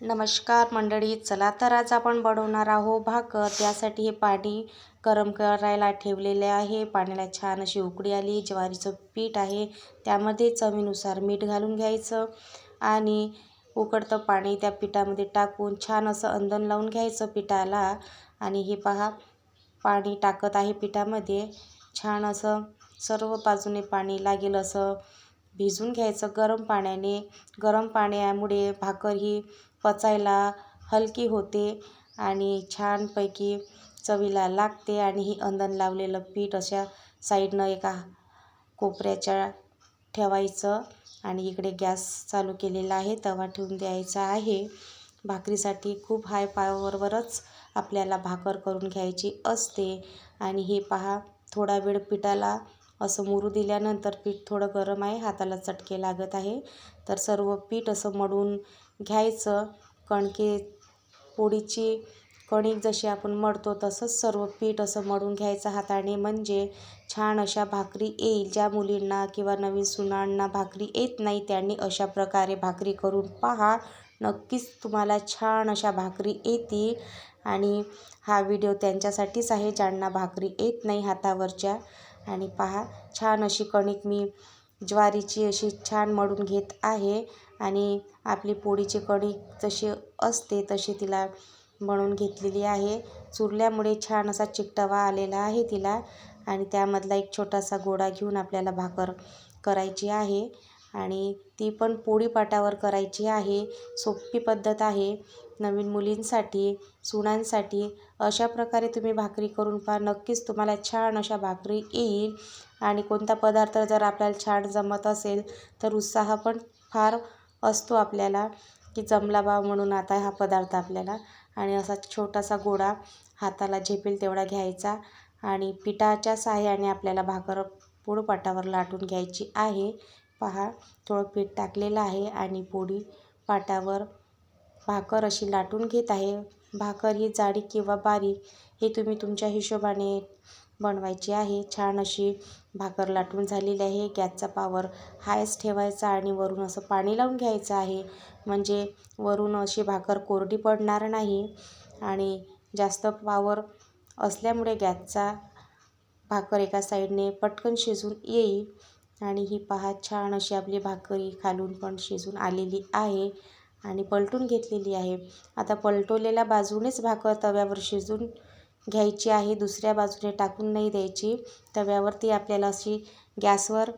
नमस्कार मंडळी चला तर आज आपण बनवणार आहोत भाकर. त्यासाठी हे पाणी गरम करायला ठेवलेले आहे. पाण्याला छान अशी उकडी आली. ज्वारीचं पीठ आहे. त्यामध्ये चवीनुसार मीठ घालून घ्यायचं आणि उकडतं पाणी त्या पिठामध्ये टाकून छान असं अंदन लावून घ्यायचं पिठाला. आणि हे पहा पाणी टाकत आहे पिठामध्ये. छान असं सर्व बाजूने पाणी लागेल असं भिजून घ्यायचं गरम पाण्याने. गरम पाण्यामुळे भाकर ही पचायला हलकी होते आणि छानपैकी चवीला लागते आणि ही अंदण लावलेलं पीठ अशा साईडनं एका कोपऱ्याच्या ठेवायचं आणि इकडे गॅस चालू केलेला आहे तवा ठेवून द्यायचा आहे. भाकरीसाठी खूप हाय पावरवरच आपल्याला भाकर करून घ्यायची असते. आणि हे पहा थोडा वेळ पिठाला असं मुरू दिल्यानंतर पीठ थोडं गरम आहे हाताला चटके लागत आहे. तर सर्व पीठ असं मडून घ्यायचं. कणके पोळीची कणिक जशी आपण मळतो तसंच सर्व पीठ असं मळून घ्यायचं हाताने. म्हणजे छान अशा भाकरी येईल. ज्या मुलींना किंवा नवीन सुनांना भाकरी येत नाही त्यांनी अशा प्रकारे भाकरी करून पहा. नक्कीच तुम्हाला छान अशा भाकरी येतील. आणि हा व्हिडिओ त्यांच्यासाठीच आहे. ज्यांना भाकरी येत नाही हातावरच्या. आणि पहा छान अशी कणिक मी ज्वारीची अशी छान मळून घेत आहे. आणि आपली पोळीची कढी जशी असते तशी तिला बनवून घेतलेली आहे. चुरल्यामुळे छान असा चिकटवा आलेला आहे तिला आणि त्यामधला एक छोटासा गोळा घेऊन आपल्याला भाकर करायची आहे. आणि ती पण पोळीपाटावर करायची आहे. सोपी पद्धत आहे. नवीन मुलींसाठी सुनांसाठी अशा प्रकारे तुम्ही भाकरी करून पहा. नक्कीच तुम्हाला छान अशा भाकरी येईल. आणि कोणता पदार्थ जर आपल्याला छान जमत असेल तर उत्साह पण फार असतो आपल्याला की जमला बा म्हणून आता हा पदार्थ आपल्याला. आणि असा छोटासा गोळा हाताला झेपेल तेवढा घ्यायचा. आणि पिठाच्या साह्याने आपल्याला भाकर पोळपाटावर लाटून घ्यायची आहे. पहा थोडं पीठ टाकलेलं आहे आणि पोळी पाटावर भाकर अशी लाटून घेत आहे. भाकर ही जाडी किंवा बारीक हे तुम्ही तुमच्या हिशोबाने बनवायची आहे. छान अशी भाकर लाटून झालेली आहे. गॅसचा पावर हायच ठेवायचा आणि वरून असं पाणी लावून घ्यायचं आहे. म्हणजे वरून अशी भाकर कोरडी पडणार नाही आणि जास्त पावर असल्यामुळे गॅसचा भाकर एका साईडने पटकन शिजून येईल. आणि ही पहा छान अशी आपली भाकरी खालून पण शिजून आलेली आहे आणि पलटून घेतलेली आहे. आता पलटवलेल्या बाजूनेच भाकर तव्यावर शिजून घ्यायची आहे दुसऱ्या बाजूने टाकून नाही द्यायची. तव्यावरती आपल्याला अशी गॅसवर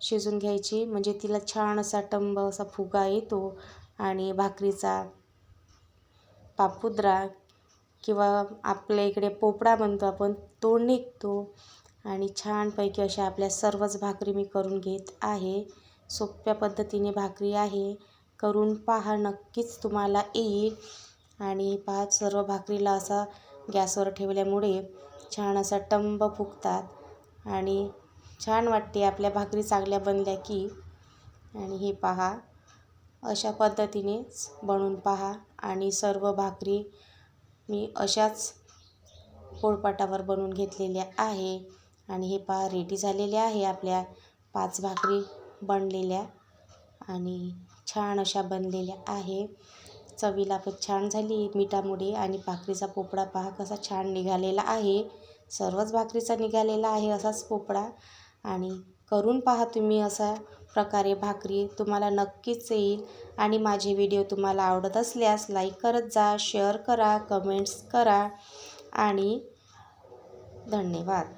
शिजून घ्यायची. म्हणजे तिला छान असा टंब असा फुगा येतो. आणि भाकरीचा पापुद्रा किंवा आपल्या इकडे पोपडा म्हणतो आपण तो निघतो. आणि छानपैकी अशा आपल्या सर्वच भाकरी मी करून घेत आहे. सोप्या पद्धतीने भाकरी आहे. करून पहा नक्कीच तुम्हाला येईल. आणि पहा सर्व भाकरीला असा गॅसवर ठेवल्यामुळे छान असा टंब फुगतात आणि छान वाटते आपल्या भाकरी चांगल्या बनल्या की. आणि हे पहा अशा पद्धतीनेच बनवून पहा आणि सर्व भाकरी मी अशाच पोळपाटावर बनवून घेतलेल्या आहे. आणि हे पहा रेडी झालेले आहे आपल्या पाच भाकरी बनलेल्या आणि छान अशा बनलेल्या आहे. चवीला पण छान झाली मिठामुळे आणि भाकरीचा पोपडा पहा कसा छान निघालेला आहे. सर्वच भाकरीचा निघालेला आहे असाच पोपडा आणि करून पहा तुम्ही असा प्रकारे भाकरी. तुम्हाला नक्कीच येईल. आणि माझे व्हिडिओ तुम्हाला आवडत असल्यास लाईक करत जा शेअर करा कमेंट्स करा. आणि धन्यवाद.